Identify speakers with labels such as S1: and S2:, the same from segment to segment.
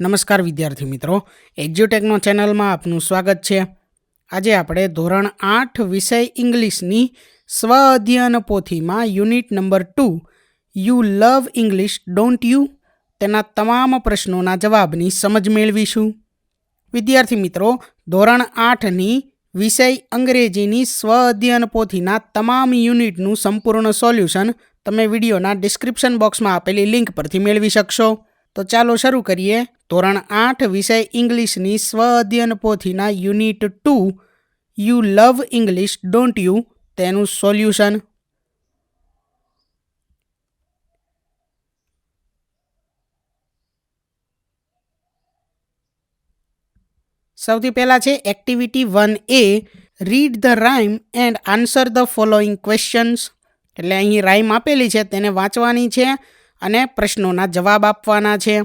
S1: નમસ્કાર વિદ્યાર્થી મિત્રો. એજ્યુટેકનો ચેનલમાં આપનું સ્વાગત છે. આજે આપણે ધોરણ આઠ વિષય ઇંગ્લિશની સ્વ અધ્યયન પોથીમાં unit number two you love English don't you તેના તમામ પ્રશ્નોના જવાબની સમજ મેળવીશું. વિદ્યાર્થી મિત્રો, ધોરણ આઠની વિષય અંગ્રેજીની સ્વ અધ્યયન પોથીના તમામ યુનિટનું સંપૂર્ણ સોલ્યુશન તમે વિડીયોના ડિસ્ક્રિપ્શન બોક્સમાં આપેલી લિંક પરથી મેળવી શકશો. તો ચાલો શરૂ કરીએ. ધોરણ આઠ વિષય ઇંગ્લિશની સ્વ અધ્યયન પોથીના unit two. You love English don't you તેનું સોલ્યુશન. સૌથી પહેલાં છે activity one A read the rhyme and answer the following questions એટલે અહીં રાઇમ આપેલી છે, તેને વાંચવાની છે. અને પ્રશ્નોના જવાબ આપવાના છે.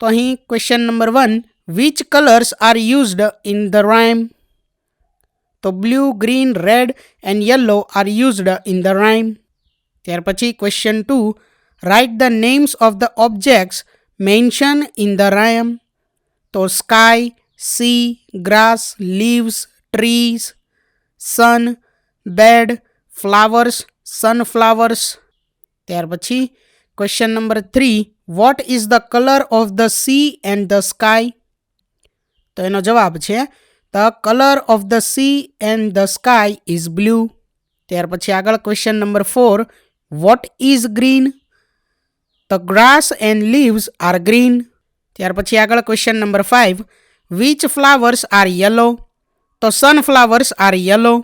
S1: તો અહીં question number one which colours are used in the rhyme તો blue green red and yellow are used in the rhyme ત્યાર પછી question two write the names of the objects mention in the rhyme તો sky sea grass leaves trees sun bed flowers sunflowers ત્યાર પછી question number three what is the colour of the sea and the sky તો એનો જવાબ છે the colour of the sea and the sky is blue ત્યાર પછી આગળ question number four what is green the grass and leaves are green ત્યાર પછી આગળ question number five which flowers are yellow તો સનફ્લાવર્સ આર યલો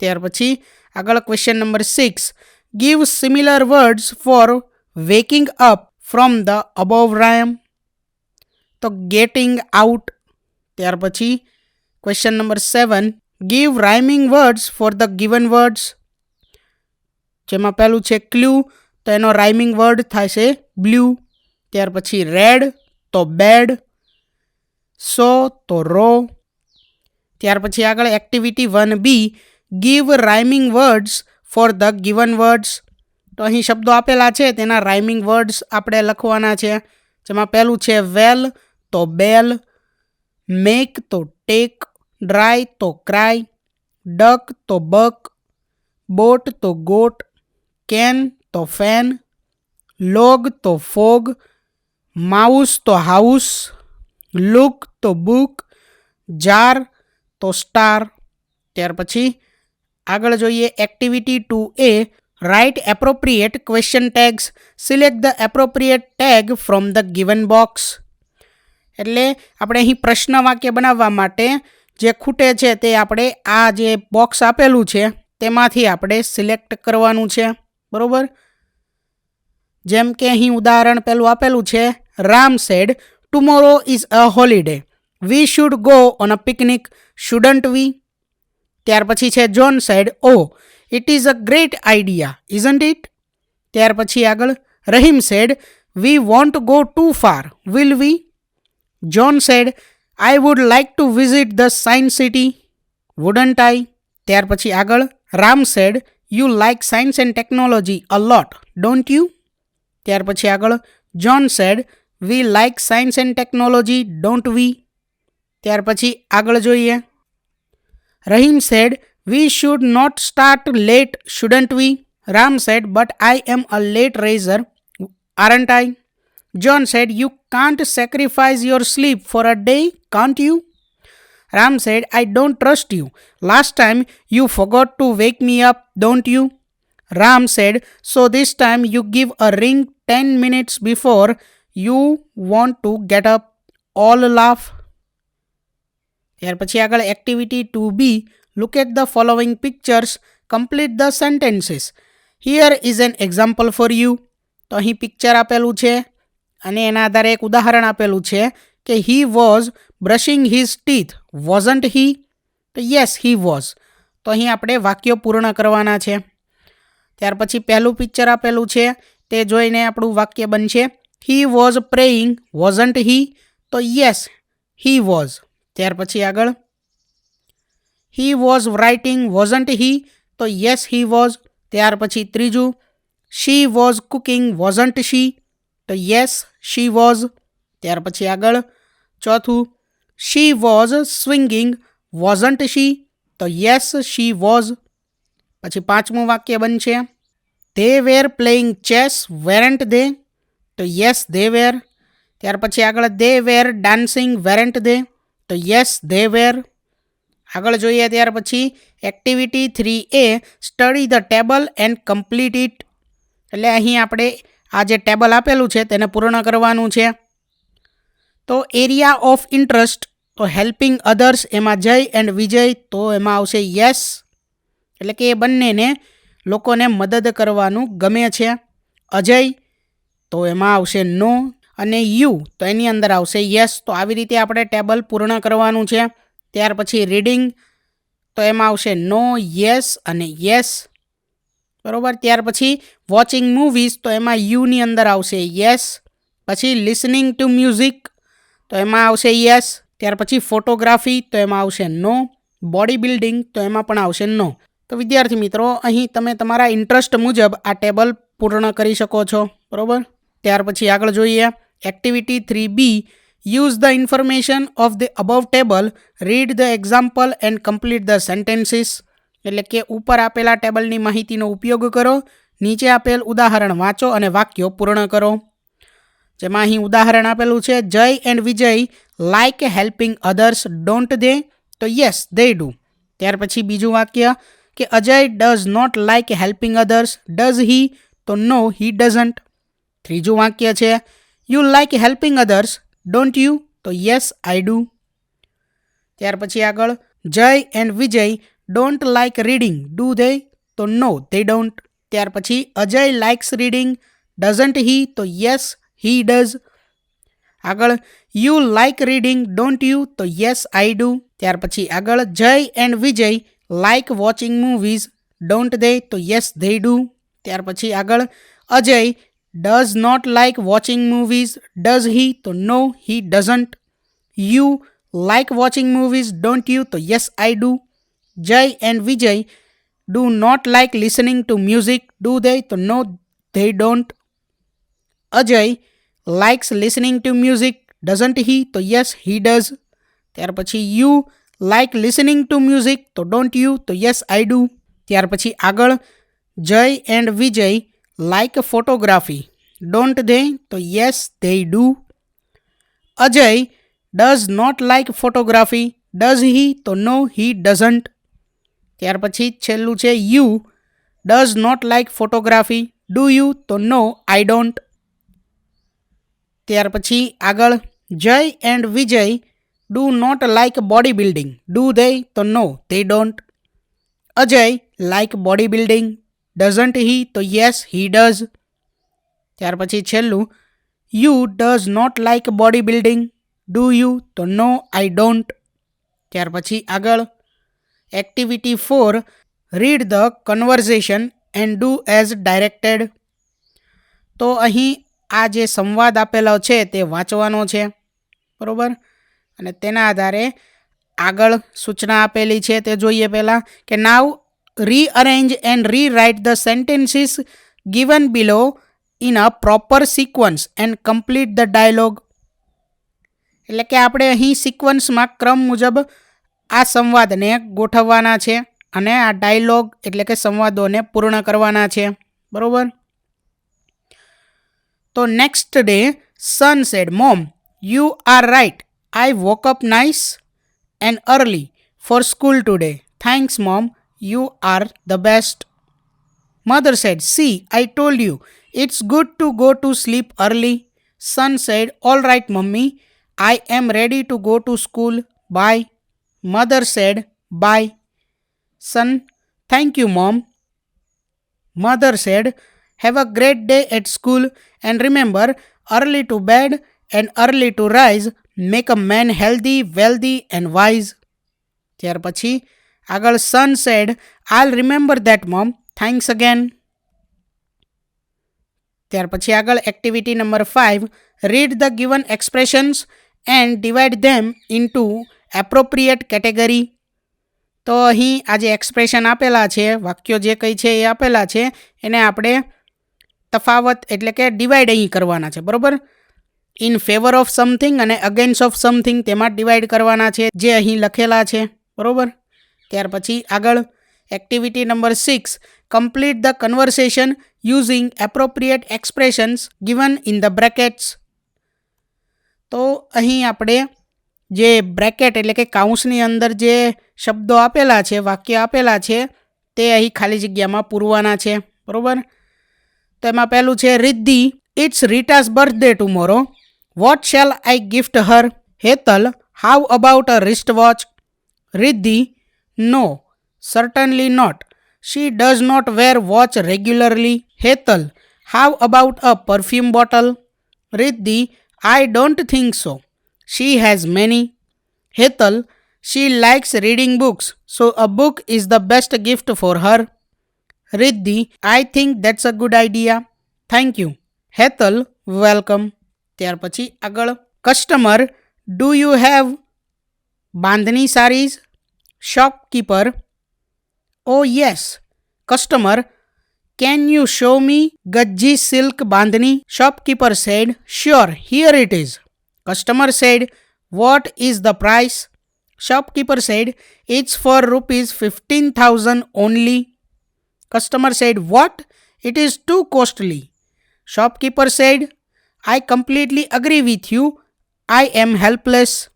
S1: ત્યાર પછી આગળ question number six give similar words for waking up from the above rhyme. તો getting out ત્યાર પછી question number seven give rhyming words for the given words જેમાં પહેલું છે ક્લ્યુ તો એનો રાઇમિંગ વર્ડ થશે બ્લુ ત્યાર પછી રેડ તો બેડ સો, તો રો. ત્યાર પછી આગળ activity one B give rhyming words for the given words. તો અહીં શબ્દો આપેલા છે, તેના રાઇમિંગ વર્ડ્સ આપણે લખવાના છે. જેમાં પહેલું છે વેલ, તો બેલ, મેક, તો ટેક, ડ્રાય, તો ક્રાય, ડક, તો બક, બોટ, તો ગોટ, કેન, તો ફેન, લોગ, તો ફોગ, માઉસ, તો હાઉસ, લુક, તો બુક જાર તો સ્ટાર. ત્યાર પછી આગળ જોઈએ activity two A write appropriate question tags select the appropriate tag from the given box એટલે આપણે અહીં પ્રશ્ન વાક્ય બનાવવા માટે જે ખૂટે છે તે આપણે આ જે બોક્સ આપેલું છે તેમાંથી આપણે સિલેક્ટ કરવાનું છે. બરોબર? જેમ કે અહીં ઉદાહરણ પહેલું આપેલું છે Ram said tomorrow is a holiday we should go on a picnic shouldn't we ત્યાર પછી છે John said O it is a great idea isn't it ત્યાર પછી આગળ Rahim said we won't go too far will we John said I would like to visit the science city wouldn't I ત્યાર પછી આગળ Ram said you like science and technology a lot don't you ત્યાર પછી આગળ John said we like science and technology don't we ત્યાર પછી આગળ જોઈએ. Rahim said, We should not start late, shouldn't we? Ram said, But I am a late raiser, aren't I? John said, You can't sacrifice your sleep for a day, can't you? Ram said, I don't trust you. Last time you forgot to wake me up, don't you? Ram said, So this time you give a ring 10 minutes before you want to get up. All laugh. ત્યાર પછી આગળ activity two B look at the following pictures complete the sentences here is an example for you તો અહીં picture આપેલું છે અને એના આધારે એક ઉદાહરણ આપેલું છે કે he was brushing his teeth wasn't he તો યસ હી વોઝ તો અહીં આપણે વાક્યો પૂર્ણ કરવાના છે. ત્યાર પછી પહેલું પિક્ચર આપેલું છે તે જોઈને આપણું વાક્ય બનશે. He was praying wasn't he તો યસ હી વોઝ ત્યાર પછી આગળ. He was writing wasn't he તો યસ હી વોઝ ત્યાર પછી ત્રીજું she was cooking wasn't she તો યસ શી વોઝ ત્યાર પછી આગળ. ચોથું she was swinging wasn't she તો યસ શી વોઝ પછી પાંચમું વાક્ય બનશે. They were playing chess weren't they તો યસ ધે વેર ત્યાર પછી આગળ દે વેર ડાન્સિંગ વેરન્ટ દે તો યસ ધે વેર આગળ જોઈએ ત્યાર પછી activity three A study the table and complete it એટલે અહીં આપણે આ જે ટેબલ આપેલું છે, તેને પૂર્ણ કરવાનું છે. તો એરિયા ઓફ ઇન્ટરેસ્ટ તો હેલ્પિંગ અધર્સ એમાં જય એન્ડ વિજય, તો એમાં આવશે યસ. એટલે કે એ બંનેને લોકોને મદદ કરવાનું ગમે છે. અજય, તો એમાં આવશે નો અને યુ, તો એની અંદર આવશે યસ. તો આવી રીતે આપણે ટેબલ પૂર્ણ કરવાનું છે. ત્યાર પછી રીડિંગ, તો એમાં આવશે નો, યસ અને યસ. બરાબર? ત્યાર પછી વોચિંગ મૂવીઝ, તો એમાં યુની અંદર આવશે યસ. પછી લિસનિંગ ટુ મ્યુઝિક, તો એમાં આવશે યસ. ત્યાર પછી ફોટોગ્રાફી, તો એમાં આવશે નો. બોડી બિલ્ડિંગ, તો એમાં પણ આવશે નો. તો વિદ્યાર્થી મિત્રો, અહીં તમે તમારા ઇન્ટરેસ્ટ મુજબ આ ટેબલ પૂર્ણ કરી શકો છો. બરાબર? ત્યાર પછી આગળ જોઈએ. Activity three B use the information of the table, read the example and complete the sentences એટલે કે ઉપર આપેલા ટેબલની માહિતીનો ઉપયોગ કરો નીચે આપેલ ઉદાહરણ વાંચો અને વાક્યો પૂર્ણ કરો. જેમાં અહીં ઉદાહરણ આપેલું છે Jay and Vijay like helping others don't they તો યસ દે ડુ ત્યાર પછી બીજું વાક્ય કે Ajay does not like helping others does he તો નો હી ડઝન્ટ ત્રીજું વાક્ય છે you like helping others don't you તો યસ આઈ ડુ ત્યાર પછી આગળ, Jay and Vijay don't like reading do they તો નો ધે ડોન્ટ ત્યાર પછી, Ajay likes reading doesn't he તો યસ હી ડઝ આગળ you like reading don't you તો યસ આઈ ડુ ત્યાર પછી આગળ, Jay and Vijay like watching movies don't they તો યસ ધે ડુ ત્યાર પછી આગળ, Ajay does not like watching movies, does he? तो no, he doesn't. You like watching movies, don't you? तो yes, I do. Jay and Vijay do not like listening to music, do they? तो no, they don't. Ajay likes listening to music, doesn't he? तो yes, he does. ત્યાર પછી you like listening to music તો don't you તો yes I do ત્યાર પછી આગળ Jay and Vijay like photography don't they તો yes they do Ajay does not like photography does he તો નો હી ડઝન્ટ ત્યાર પછી છેલ્લું છે you does not like photography do you તો નો આઈ ડોન્ટ ત્યાર પછી આગળ, Jay and Vijay do not like body building do they તો no they don't Ajay like body building doesn't he તો યસ હી ડઝ ત્યાર પછી છેલ્લું you does not like body building do you તો નો આઈ ડોન્ટ ત્યાર પછી આગળ activity four read the conversation and do as directed તો અહીં આ જે સંવાદ આપેલો છે તે વાંચવાનો છે, બરાબર? અને તેના આધારે આગળ સૂચના આપેલી છે તે જોઈએ પહેલાં કે now rearrange and rewrite the sentences given below in a proper sequence and complete the dialogue એટલે કે આપણે અહીં સિક્વન્સમાં ક્રમ મુજબ આ સંવાદને ગોઠવવાના છે અને આ ડાયલોગ એટલે કે સંવાદોને પૂર્ણ કરવાના છે. બરાબર? તો next day son said mom you are right I woke up nice and early for school today thanks mom You are the best. Mother said, See, I told you, it's good to go to sleep early. Son said, All right, mummy, I am ready to go to school. Bye. Mother said, Bye. Son, thank you, mom. Mother said, Have a great day at school and remember, early to bed and early to rise make a man healthy, wealthy, and wise. ત્યાર પછી આગળ son said I'll remember that mom thanks again ત્યાર પછી આગળ activity number five read the given expressions and divide them into appropriate category તો અહીં આ જે એક્સપ્રેશન આપેલા છે, વાક્યો જે કંઈ છે એ આપેલા છે, એને આપણે તફાવત એટલે કે ડિવાઈડ અહીં કરવાના છે, બરાબર? ઇન ફેવર ઓફ સમથિંગ અને અગેન્સ્ટ ઓફ સમથિંગ તેમાં ડિવાઈડ કરવાના છે, જે અહીં લખેલા છે, બરોબર? ત્યાર પછી આગળ activity number six complete the conversation using appropriate expressions given in the brackets તો અહીં આપણે જે બ્રેકેટ એટલે કે કાઉન્સની અંદર જે શબ્દો આપેલા છે, વાક્ય આપેલા છે, તે અહીં ખાલી જગ્યામાં પૂરવાના છે. બરાબર? તો એમાં પહેલું છે Riddhi it's રીટાસ birthday tomorrow what shall I gift her Hetal how about a wrist watch Riddhi No, certainly not. She does not wear watch regularly. Hetal, how about a perfume bottle? Riddhi, I don't think so. She has many. Hetal, she likes reading books, so a book is the best gift for her. Riddhi, I think that's a good idea. Thank you. Hetal welcome. ત્યાર પછી customer, do you have bandhani sarees? shopkeeper, Oh yes, customer, can you show me Gajji silk bandhani? Shopkeeper said, Sure, here it is. Customer said, What is the price? Shopkeeper said, It's for rupees 15,000 only. Customer said, What? It is too costly. Shopkeeper said, I completely agree with you. I am helpless.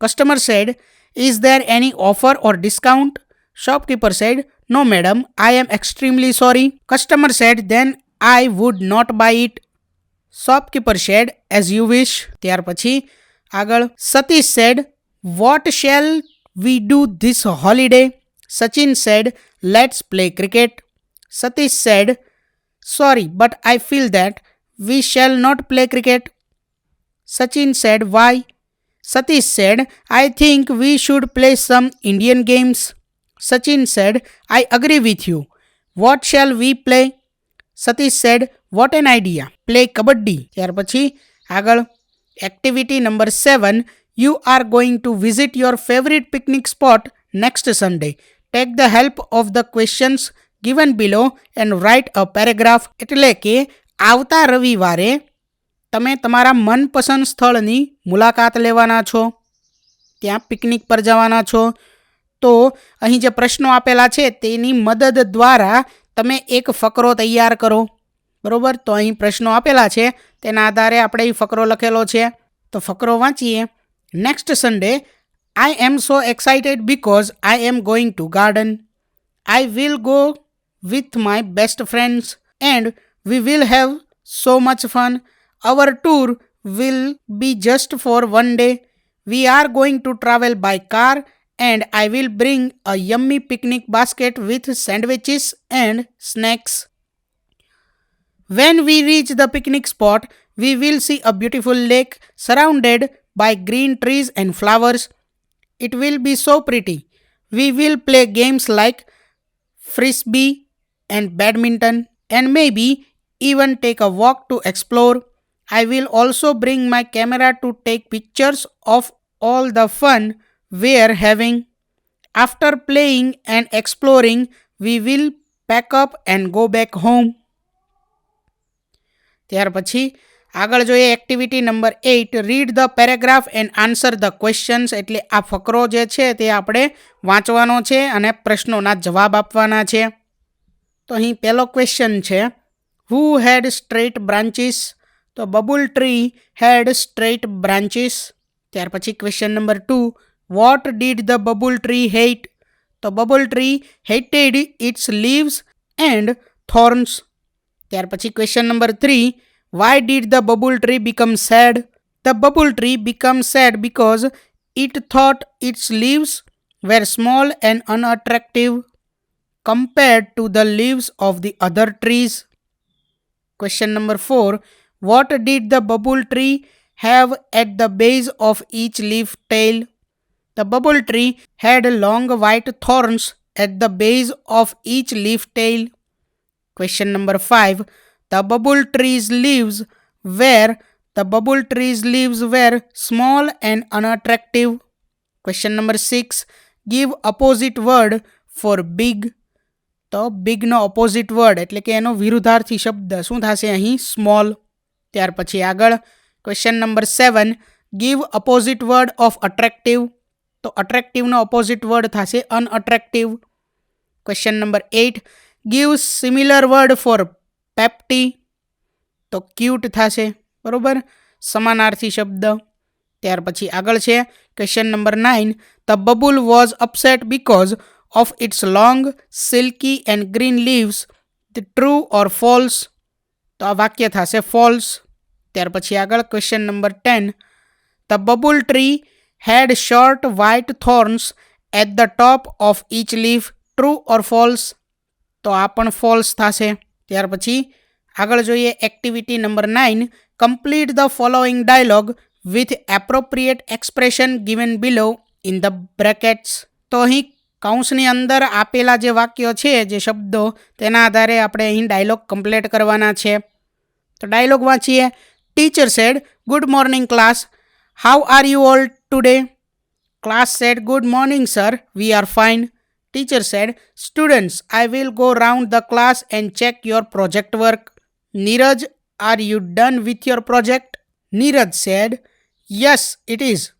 S1: Customer said, is there any offer or discount? Shopkeeper said, No, madam, I am extremely sorry. Customer said, Then I would not buy it. Shopkeeper said, As you wish. Tiarpachi Agal. Satish said, What shall we do this holiday? Sachin said, Let's play cricket. Satish said, Sorry, but I feel that we shall not play cricket. Sachin said, Why? Satish said, I think we should play some Indian games. Sachin said, I agree with you. What shall we play? Satish said, What an idea. Play Kabaddi. Yarbachi, Agal. Activity number 7. You are going to visit your favorite picnic spot next Sunday. Take the help of the questions given below and write a paragraph. એટલે કે આવતા રવિવારે તમે તમારા મનપસંદ સ્થળની મુલાકાત લેવાના છો, ત્યાં પિકનિક પર જવાના છો, તો અહીં જે પ્રશ્નો આપેલા છે તેની મદદ દ્વારા તમે એક ફકરો તૈયાર કરો. બરાબર? તો અહીં પ્રશ્નો આપેલા છે, તેના આધારે આપણે એ ફકરો લખેલો છે. તો ફકરો વાંચીએ. Next Sunday I am so excited because I am going to garden I will go with my best friends and we will have so much fun. Our tour will be just for one day. We are going to travel by car and I will bring a yummy picnic basket with sandwiches and snacks. When we reach the picnic spot, we will see a beautiful lake surrounded by green trees and flowers. It will be so pretty. We will play games like frisbee and badminton and maybe even take a walk to explore. I will also bring my camera to take pictures of all the fun we are having. After playing and exploring, we will pack up and go back home. ત્યાર પછી આગળ જોઈએ activity number eight read the paragraph and answer the questions એટલે આ ફકરો જે છે તે આપણે વાંચવાનો છે અને પ્રશ્નોના જવાબ આપવાના છે તો અહીં પહેલો ક્વેશ્ચન છે હુ હેડ સ્ટ્રેટ બ્રાન્ચીસ તો babul tree had straight branches ત્યાર પછી question number two what did the babul tree hate તો babul tree hated its leaves and thorns ત્યાર પછી question number three why did the babul tree become sad the babul tree become sad because it thought its leaves were small and unattractive compared to the leaves of the other trees. Question number 4 What did the bubble tree have at the base of each leaf tail? The bubble tree had long white thorns at the base of each leaf tail. Question number 5. The bubble tree's leaves were the bubble tree's leaves were small and unattractive. Question number 6. Give opposite word for big. તો બિગનો opposite word એટલે કે એનો વિરુદ્ધાર્થી શબ્દ શું થશે અહીં small ત્યાર પછી આગળ question number seven give opposite word of attractive તો અટ્રેક્ટિવનો ઓપોઝિટ વર્ડ થશે unattractive question number eight give similar word for pretty તો ક્યુટ થશે, બરાબર? સમાનાર્થી શબ્દ. ત્યાર પછી આગળ છે question number nine the babul was upset because of its long silky and green leaves the true or false તો આ વાક્ય થશે ફોલ્સ ત્યાર પછી આગળ question number ten the babul tree had short white thorns at the top of each leaf true or false તો આ પણ ફોલ્સ થશે. ત્યાર પછી આગળ જોઈએ activity number nine complete the following dialogue with appropriate expression given below in the brackets તો અહીં કૌંસની અંદર આપેલા જે વાક્યો છે, જે શબ્દો, તેના આધારે આપણે અહીં ડાયલોગ કમ્પ્લીટ કરવાના છે. તો ડાયલોગ વાંચીએ. Teacher said, Good morning, class. How are you all today? Class said, Good morning, sir. We are fine. Teacher said, Students, I will go round the class and check your project work. Niraj, are you done with your project? Niraj said, Yes, it is.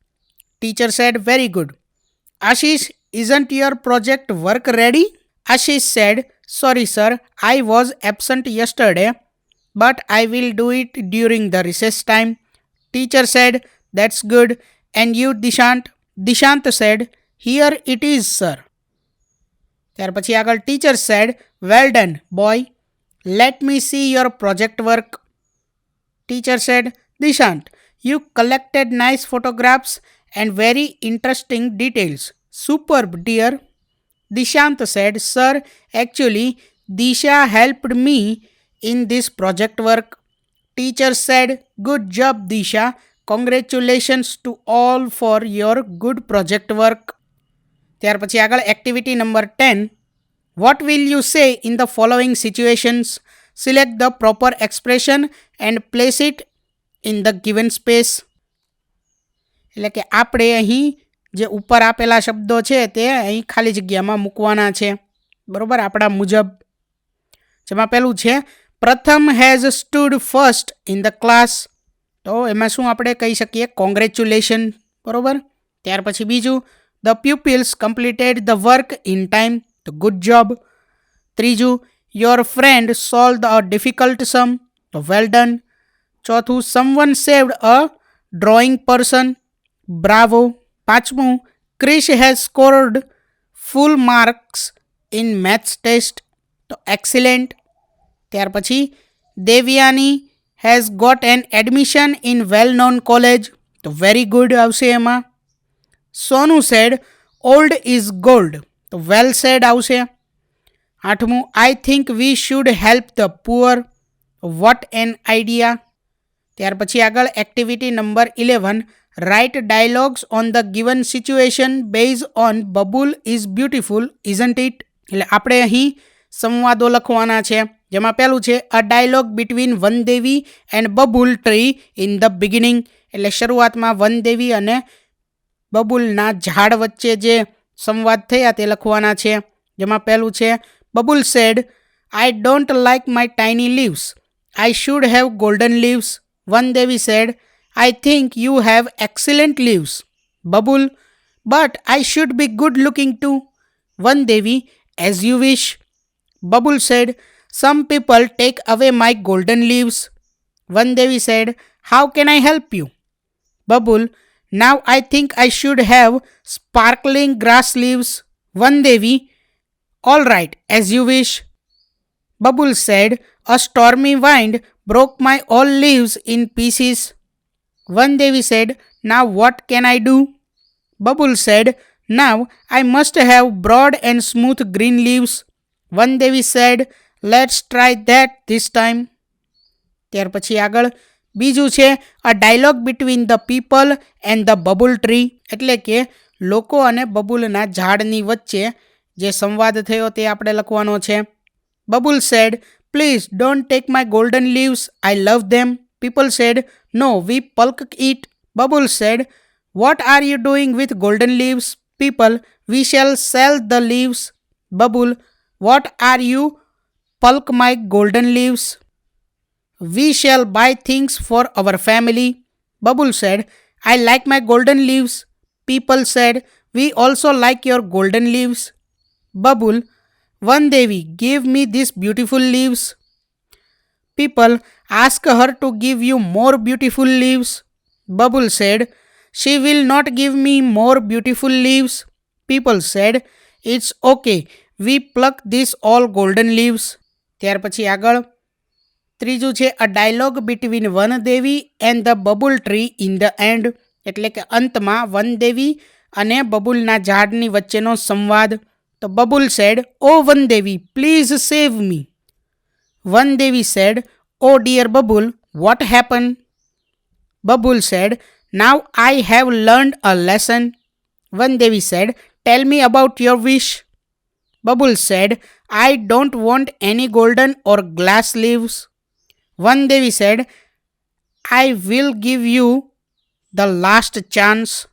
S1: Teacher said, Very good. Ashish, isn't your project work ready? Ashish said, Sorry, sir, I was absent yesterday but I will do it during the recess time. Teacher said, That's good. And you, Dishant? Dishant said, Here it is, sir. Teacher said, Well done, boy. Let me see your project work. Teacher said, Dishant, you collected nice photographs and very interesting details. Superb, dear. Dishant said, Sir, actually, Disha helped me in this project work. Teacher said, Good job, Disha. Congratulations to all for your good project work. ત્યાર પછી આગળ activity number ten what will you say in the following situations select the proper expression and place it in the given space એટલે કે આપણે અહીં જે ઉપર આપેલા શબ્દો છે તે અહીં ખાલી જગ્યામાં મૂકવાના છે બરાબર આપણા મુજબ જેમાં પહેલું છે પ્રથમ has stood first in the class તો એમાં શું આપણે કહી શકીએ? કોંગ્રેચ્યુલેશન બરાબર? ત્યાર પછી બીજું the pupils completed the work in time તો ગુડ જોબ ત્રીજું your friend solve the difficult sum તો વેલ ડન ચોથું someone saved a drowning person bravo. પાંચમું Krish has scored full marks in maths test તો એક્સિલેન્ટ ત્યાર પછી Devyani has got an admission in well known college તો very good આવશે એમાં. સોનું સેડ ઓલ્ડ ઇઝ ગોલ્ડ તો વેલ સેડ આવશે. આઠમું I think we should help the poor what an idea ત્યાર પછી આગળ activity number eleven write dialogues on the given situation base on Babul is beautiful isn't it એટલે આપણે અહીં સંવાદો લખવાના છે. જેમાં પહેલું છે a dialogue between Vandevi and babul tree in the beginning એટલે શરૂઆતમાં વનદેવી અને બબુલના ઝાડ વચ્ચે જે સંવાદ થયા તે લખવાના છે. જેમાં પહેલું છે, Babul said I don't like my tiny leaves I should have golden leaves Vandevi said I think you have excellent leaves Babul but I should be good looking two Vandevi as you wish. Babul said, Some people take away my golden leaves. One said, How can I help you? Babul, now I think I should have sparkling grass leaves. One All right, as you wish. Babul said, A stormy wind broke my all leaves in pieces. One said, Now what can I do? Babul said, Now I must have broad and smooth green leaves. One Devi said, Let's try that this time. ત્યાર પછી આગળ બીજું છે a dialogue between the people and the babul tree એટલે કે લોકો અને બબુલના ઝાડની વચ્ચે જે સંવાદ થયો તે આપણે લખવાનો છે Babul said please don't take my golden leaves I love them People said, No, we pulp it. Bubble said, What are you doing with golden leaves? People, we shall sell the leaves. Bubble, What are you? Pulp my golden leaves. We shall buy things for our family. Bubble said, I like my golden leaves. People said, We also like your golden leaves. Bubble, One Devi, give me these beautiful leaves. People, ask her to give you more beautiful leaves. Bubble said, She will not give me more beautiful leaves. People said, It's okay, we pluck this all golden leaves ત્યાર પછી આગળ. ત્રીજું છે a dialogue between one Devi and the babul tree in the end એટલે કે અંતમાં one દેવી અને બબુલના ઝાડની વચ્ચેનો સંવાદ. તો Babul said oh one Devi please save me one Devi said oh dear Babul what happen Babul said now I have learned a lesson one Devi said tell me about your wish Bubble said, I don't want any golden or glass leaves. One Devi said, I will give you the last chance.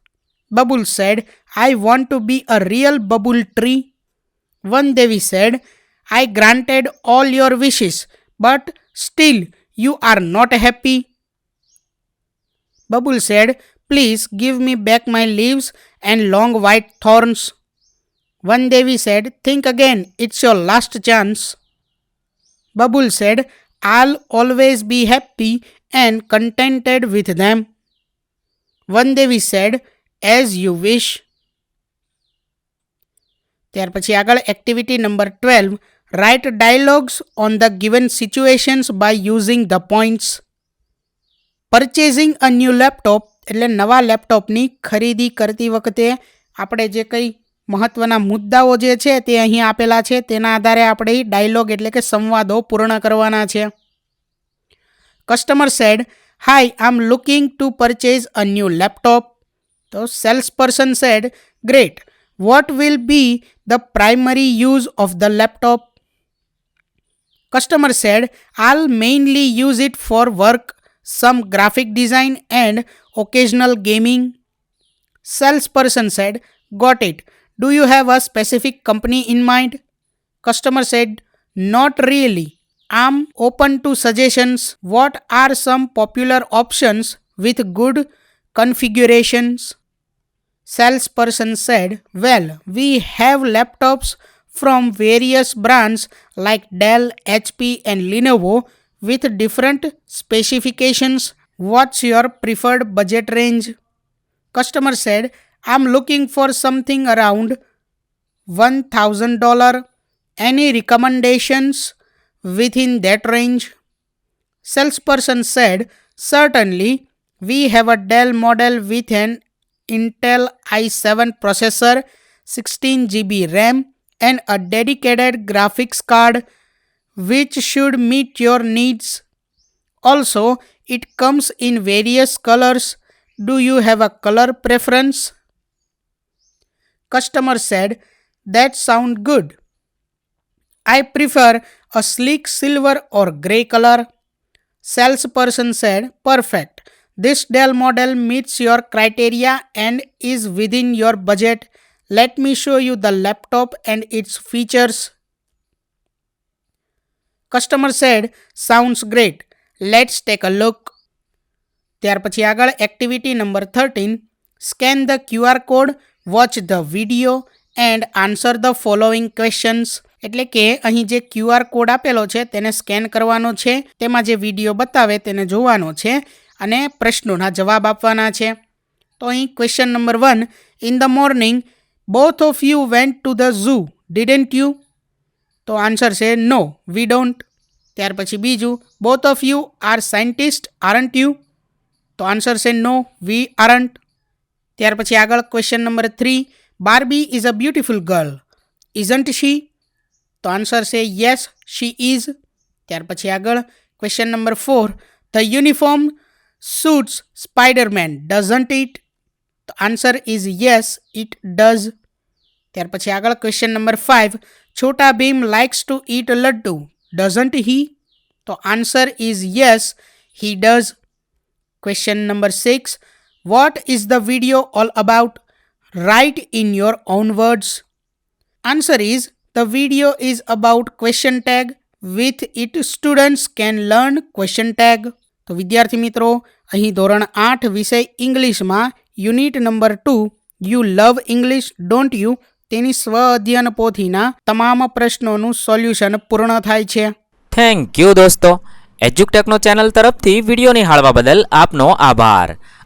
S1: Bubble said, I want to be a real bubble tree. One Devi said, I granted all your wishes, but still you are not happy. Bubble said, Please give me back my leaves and long white thorns. One Devi said, Think again, it's your last chance. Babul said, I'll always be happy and contented with them. One Devi said, As you wish. ત્યાર પછી આગળ activity number twelve write dialogues on the given situations by using the points purchasing a new laptop એટલે નવા લેપટોપની ખરીદી કરતી વખતે આપણે જે કંઈ મહત્વના મુદ્દાઓ જે છે તે અહીં આપેલા છે. તેના આધારે આપણે ડાયલોગ એટલે કે સંવાદો પૂર્ણ કરવાના છે. Customer said, hi I am looking to purchase a new laptop. તો sales person said, great, what will be the primary use of the laptop? Customer said, I'll mainly use it for work, some graphic design and occasional gaming. Sales person said, got it Do you have a specific company in mind? Customer said, Not really. I'm open to suggestions. What are some popular options with good configurations? Salesperson said, Well, we have laptops from various brands like Dell, HP, and Lenovo with different specifications. What's your preferred budget range? Customer said, I'm looking for something around $1000. Any recommendations within that range? Salesperson said, Certainly, we have a Dell model with an Intel i7 processor, 16 GB RAM, and a dedicated graphics card which should meet your needs. Also, it comes in various colors. Do you have a color preference? Customer said, That sound good. I prefer a sleek silver or grey color. Salesperson said, Perfect. This Dell model meets your criteria and is within your budget. Let me show you the laptop and its features. Customer said, "Sounds great. Let's take a ત્યાર પછી આગળ activity number thirteen scan the QR code watch the video and answer the following questions એટલે કે અહીં જે QR code આપેલો છે, તેને સ્કેન કરવાનો છે, તેમાં જે વીડિયો બતાવે તેને જોવાનો છે અને પ્રશ્નોના જવાબ આપવાના છે. તો અહીં question number one in the morning both of you went to the zoo didn't you તો આન્સર છે નો વી ડોન્ટ ત્યાર પછી બીજું both of you are scientist aren't you તો આન્સર છે નો વી આરન્ટ ત્યાર પછી આગળ question number three Barbie is a beautiful girl isn't she તો આન્સર છે યસ શી ઇઝ ત્યાર પછી આગળ question number four the uniform suits Spider-Man doesn't it તો answer is yes it does ત્યાર પછી આગળ question number five Chhota Bheem likes to eat laddu doesn't he તો answer is yes he does question number six what is the video all about write in your own words answer is the video is about question tag with it students can learn question tag તો વિદ્યાર્થી મિત્રો, અહીં ધોરણ આઠ વિષય ઇંગ્લિશમાં unit number two you love English don't you તેની સ્વ અધ્યયન પોથીના તમામ પ્રશ્નોનું સોલ્યુશન પૂર્ણ થાય છે.
S2: થેન્ક યુ દોસ્તો. એજ્યુકટેકનો ચેનલ તરફથી વીડિયો નિહાળવા બદલ આપનો આભાર.